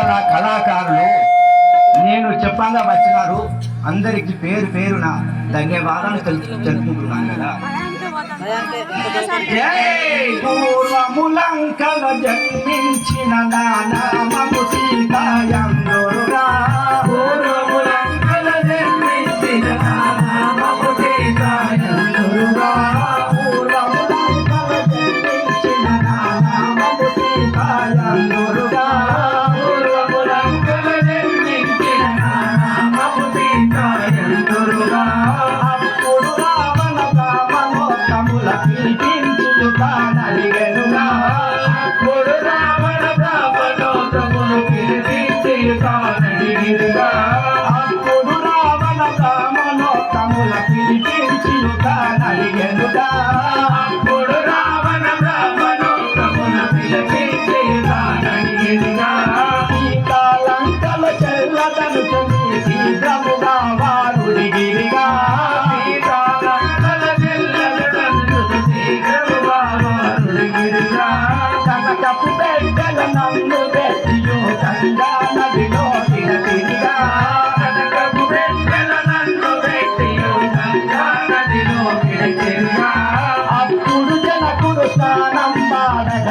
కళాకారుల కళాకారులు. నేను చెప్పాలా వచ్చినారు. అందరికి పేరు పేరు నా ధన్యవాదాలు తెలుసు తెలుసుకుంటున్నాను కదా. పూర్వములం పూర్వములంకల జన్మించిన నానామము సీతాయం బిడ్డల నన్ను గంగా నదిలో కనకపు గంగా నదిలో అప్పుడు జనకుడు స్నానం మాడగ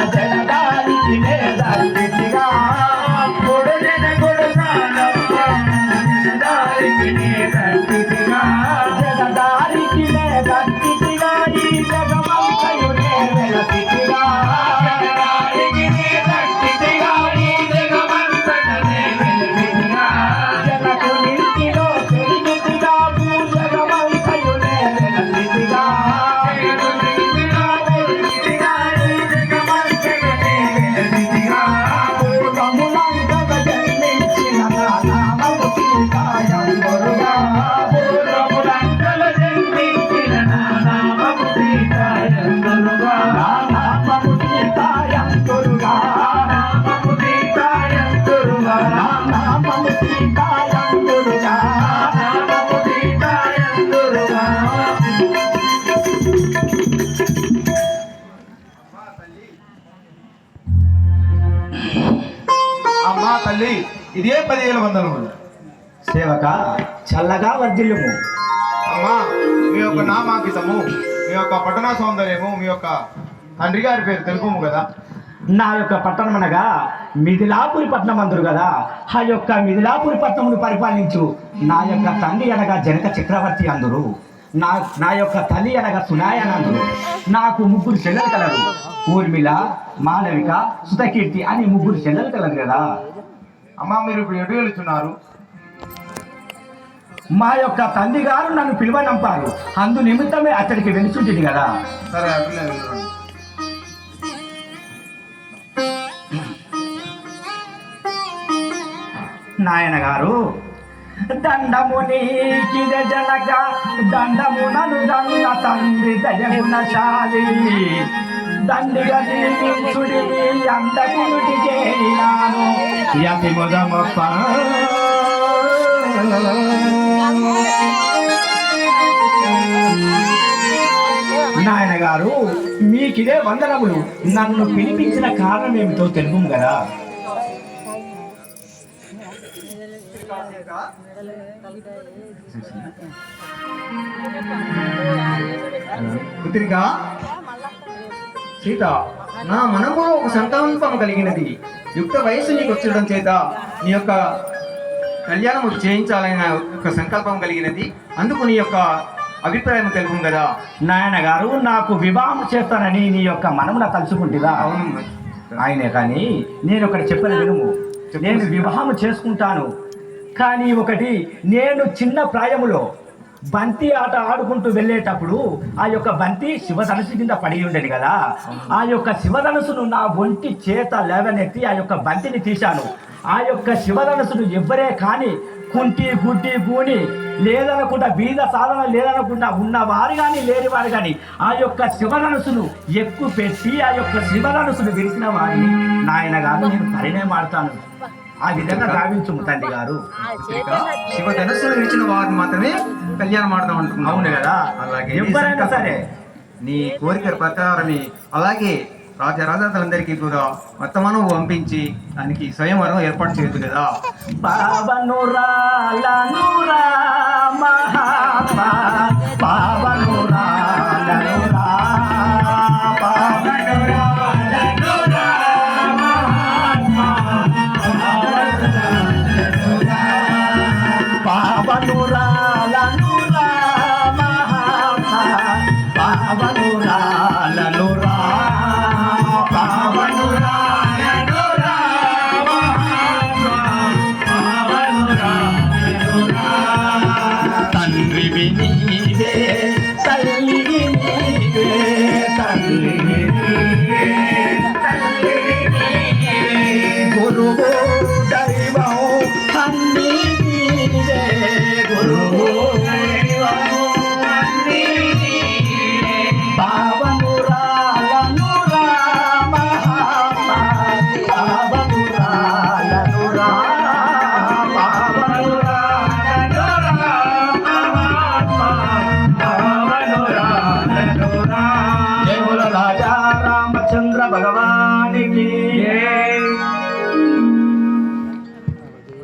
అమ్మా తల్లి ఇదే పదివేల వందనములు సేవక చల్లగా వర్ధిల్లుము. అమ్మా మీ యొక్క నామాంకితము మీ యొక్క పట్టణ సౌందర్యము మీ యొక్క తండ్రి గారి పేరు తెలుపుము కదా. నా యొక్క పట్టణం అనగా మిథిలాపురి పట్నం అందరు కదా. ఆ యొక్క మిథిలాపురి పట్టణమును పరిపాలించు నా యొక్క తండ్రి అనగా జనక చక్రవర్తి అందరు. నా నా యొక్క తల్లి అనగా సునాయన అందరు నాకు ముగ్గురు చెల్లెలు కలరు. ఊర్మిళ మాలవిక సుతకీర్తి అని ముగ్గురు చెల్లెలు కలరు కదా. అమ్మా మీరు ఇప్పుడు ఎటు వెళుతున్నారు? మా యొక్క తండ్రి గారు నన్ను పిలువనంపారు. అందు నిమిత్తమే అతడికి వెలుచుంటుంది కదా. సరే అటులే నాయన గారు దండము నీకిద జనక దండము నను దండ తండ్రి దయగుణ శాలి. దండిగా దీవించుడి అందకుడి చేరినాను. యతి ముదమప్ప. నాయన గారు మీకిదే వందనములు. నన్ను పిలిపించిన కారణం ఏమిటో తెలుపు కదా. పుత్రిక సీత నా మనములో ఒక సంతానం కలిగినది. యుక్త వయసు నీకు వచ్చడం చేత నీ యొక్క కళ్యాణము చేయించాలనే ఒక సంకల్పం కలిగినది. అందుకు నీ యొక్క అభిప్రాయం తెలుపు కదా. నాయన గారు నాకు వివాహం చేస్తానని నీ యొక్క మనమున తలుచుకుంటుందా అవును ఆయనే కానీ నేను ఒకటి చెప్పని వినుము. నేను వివాహం చేసుకుంటాను. కానీ ఒకటి నేను చిన్న ప్రాయములో బంతి ఆట ఆడుకుంటూ వెళ్ళేటప్పుడు ఆ యొక్క బంతి శివధనుసు కింద పడి ఉండేది కదా. ఆ యొక్క శివధనుసును నా ఒంటి చేత లేవనెత్తి ఆ యొక్క బంతిని తీశాను. ఆ యొక్క శివధనుసును ఎవ్వరే కానీ కుంటి గుడ్డి గూని లేదనకుండా బీద సాధన లేదనకుండా ఉన్నవారు కానీ లేనివారు కానీ ఆ యొక్క శివధనుసును ఎక్కువ పెట్టి ఆ యొక్క శివధనుసును విరిసిన వారిని. నాయన గారు నేను పరిణయం ఆడతాను. ఆ విధంగా గావించుము తండ్రి గారు శివ ధనస్సును విడిచిన వారిని మాత్రమే కళ్యాణం ఆడదాం అంటున్నావు అవును కదా. అలాగే ఎవరైనా సరే. నీ కోరిక ప్రకారమే. అలాగే రాజరాజాలందరికీ కూడా వర్తమానం పంపించి దానికి స్వయంవరం ఏర్పాటు చేయొచ్చు కదా. పావనురాలను Yeah.